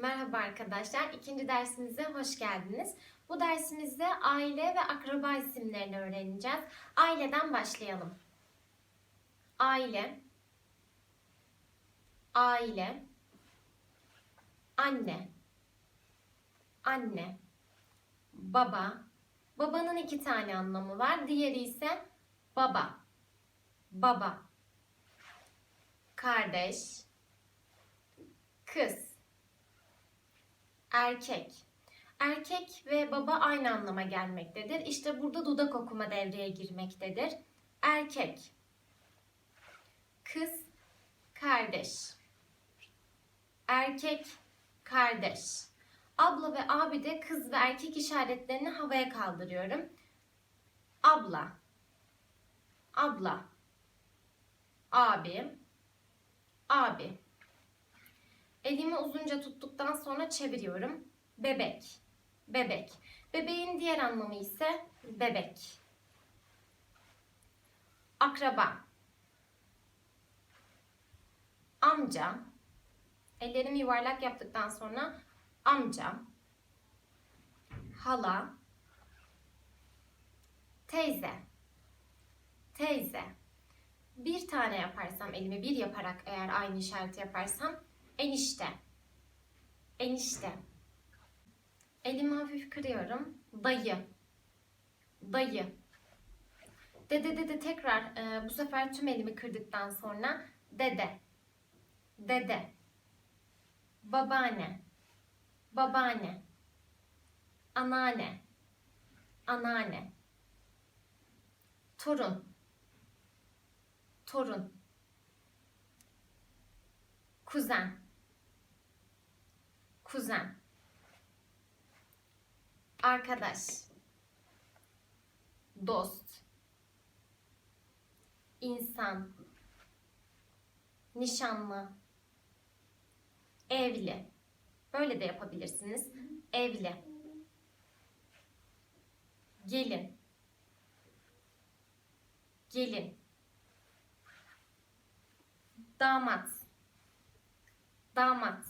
Merhaba arkadaşlar. İkinci dersimize hoş geldiniz. Bu dersimizde aile ve akraba isimlerini öğreneceğiz. Aileden başlayalım. Aile, aile, anne, anne, baba. Babanın iki tane anlamı var. Diğeri ise baba, baba, kardeş, kız erkek. Erkek ve baba aynı anlama gelmektedir. İşte burada dudak okuma devreye girmektedir. Erkek, kız, kardeş. Erkek, kardeş. Abla ve abi de kız ve erkek işaretlerini havaya kaldırıyorum. Abla, abla, abi, abi. Elimi uzunca tuttuktan sonra çeviriyorum. Bebek. Bebek. Bebeğin diğer anlamı ise bebek. Akraba. Amca. Ellerimi yuvarlak yaptıktan sonra amca. Hala. Teyze. Teyze. Bir tane yaparsam elimi bir yaparak eğer aynı işareti yaparsam Enişte. Enişte. Elimi hafif kırıyorum. Dayı. Dayı. Dede dede tekrar e, bu sefer tüm elimi kırdıktan sonra dede. Dede. Babaanne. Babaanne. Anneanne. Anneanne. Torun. Torun. Kuzen kuzen, arkadaş, dost, insan, nişanlı, evli. Böyle de yapabilirsiniz. Evli. Gelin. Gelin. Damat. Damat.